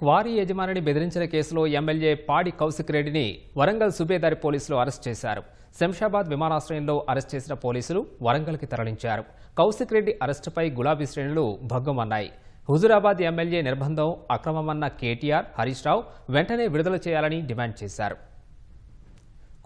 Quarry యజమానిని బెదిరించిన కేసులో ఎమ్మెల్యే పాడి కౌశిక్ రెడ్డిని వరంగల్ సుబేదారి పోలీసులు అరెస్ట్ చేశారు. శంషాబాద్ విమానాశ్రయంలో అరెస్ట్ చేసిన పోలీసులు వరంగల్కి తరలించారు. కౌశిక్ రెడ్డి అరెస్టుపై గులాబీ శ్రేణులు భగ్గమన్నాయి హుజురాబాద్ ఎమ్మెల్యే నిర్బంధం అక్రమమన్న కేటీఆర్ హరీష్ రావు వెంటనే విడుదల చేయాలని డిమాండ్ చేశారు.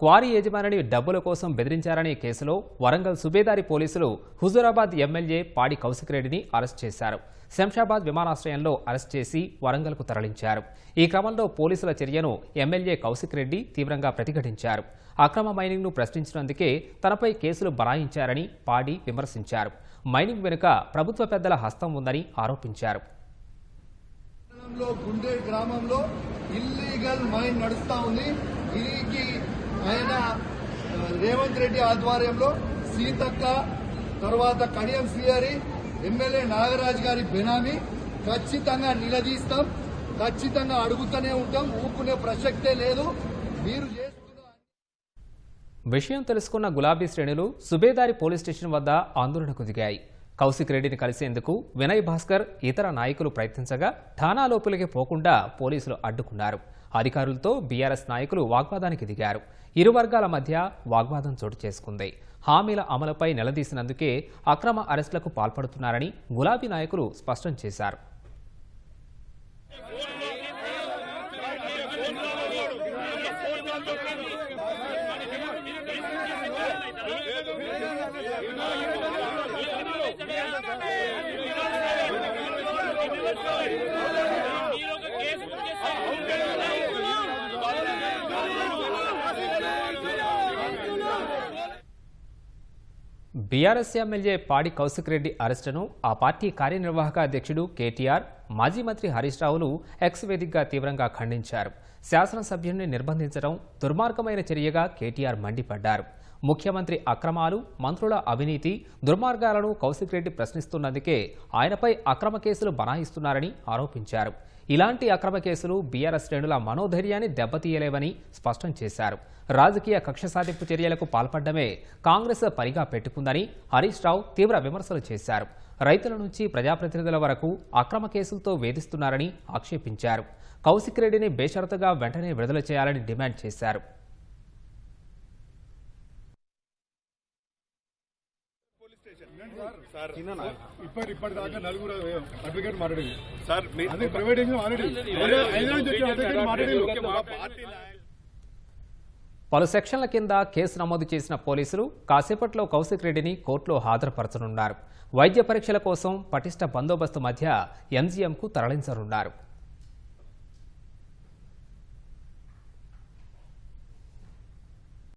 క్వారీ యజమానిని డబ్బుల కోసం బెదిరించారనే కేసులో వరంగల్ సుబేదారి పోలీసులు హుజూరాబాద్ ఎమ్మెల్యే పాడి కౌశిక్ రెడ్డిని అరెస్ట్ చేశారు. శంషాబాద్ విమానాశ్రయంలో అరెస్ట్ చేసి వరంగల్కు తరలించారు. ఈ క్రమంలో పోలీసుల చర్యను ఎమ్మెల్యే కౌశిక్ రెడ్డి తీవ్రంగా ప్రతిఘటించారు. అక్రమ మైనింగ్ను ప్రశ్నించినందుకే తనపై కేసులు బనాయించారని పాడి విమర్శించారు. మైనింగ్ వెనుక ప్రభుత్వ పెద్దల హస్తం ఉందని ఆరోపించారు. గ్రామంలో గ్రామంలో ఇల్లీగల్ మైన్ నడుస్తా ఉంది. దీనికి ఆయన రేవంత్ రెడ్డి ఆధ్వర్యంలో సీతక్క తర్వాత కడియం శ్రీహరి ఎమ్మెల్యే నాగరాజ్ గారి బెనామీ ఖచ్చితంగా నిలదీస్తాం ఖచ్చితంగా అడుగుతూనే ఉంటాం ఊపుకునే ప్రసక్తే లేదు. మీరు విషయం తెలుసుకున్న గులాబీ శ్రేణులు సుబేదారి పోలీస్ స్టేషన్ వద్ద ఆందోళనకు దిగాయి. కౌశిక్ రెడ్డిని కలిసేందుకు వినయ్ భాస్కర్ ఇతర నాయకులు ప్రయత్నించగా ఠాణా లోపలికి పోకుండా పోలీసులు అడ్డుకున్నారు. అధికారులతో బీఆర్ఎస్ నాయకులు వాగ్వాదానికి దిగారు. ఇరు వర్గాల మధ్య వాగ్వాదం చోటు చేసుకుంది. హామీల అమలుపై నిలదీసినందుకే అక్రమ అరెస్టులకు పాల్పడుతున్నారని గులాబీ నాయకులు స్పష్టం చేశారు. బీఆర్ఎస్ ఎమ్మెల్యే పాడి కౌశిక్ రెడ్డి అరెస్టును ఆ పార్టీ కార్యనిర్వాహక అధ్యక్షుడు కేటీఆర్ మాజీ మంత్రి హరీష్ రావులు ఎక్స్ వేదికగా తీవ్రంగా ఖండించారు. శాసనసభ్యుని నిర్బంధించడం దుర్మార్గమైన చర్యగా కేటీఆర్ మండిపడ్డారు. ముఖ్యమంత్రి అక్రమాలు మంత్రుల అవినీతి దుర్మార్గాలను కౌశిక్ రెడ్డి ప్రశ్నిస్తున్నందుకే ఆయనపై అక్రమ కేసులు బనాయిస్తున్నారని ఆరోపించారు. ఇలాంటి అక్రమ కేసులు బీఆర్ఎస్ శ్రేణుల మనోధైర్యాన్ని దెబ్బతీయలేవని స్పష్టం చేశారు. రాజకీయ కక్ష సాధింపు చర్యలకు పాల్పడమే కాంగ్రెస్ పరిగా పెట్టుకుందని హరీష్ రావు తీవ్ర విమర్శలు చేశారు. రైతుల నుంచి ప్రజాప్రతినిధుల వరకు అక్రమ కేసులతో వేధిస్తున్నారని ఆక్షేపించారు. కౌశిక్ రెడ్డిని బేషరతుగా వెంటనే విడుదల చేయాలని డిమాండ్ చేశారు. ఇప్పటి నలుగురు అడ్వకేట్ మాట్లాడేది సార్ అది ఆల్రెడీ అడ్వకేట్ మాట్లాడేది పలు సెక్షన్ల కింద కేసు నమోదు చేసిన పోలీసులు కాసేపట్లో కౌశిక్ రెడ్డిని కోర్టులో హాజరుపరచనున్నారు. వైద్య పరీక్షల కోసం పటిష్ట బందోబస్తు మధ్య ఎంజీఎంకు తరలించనున్నారు.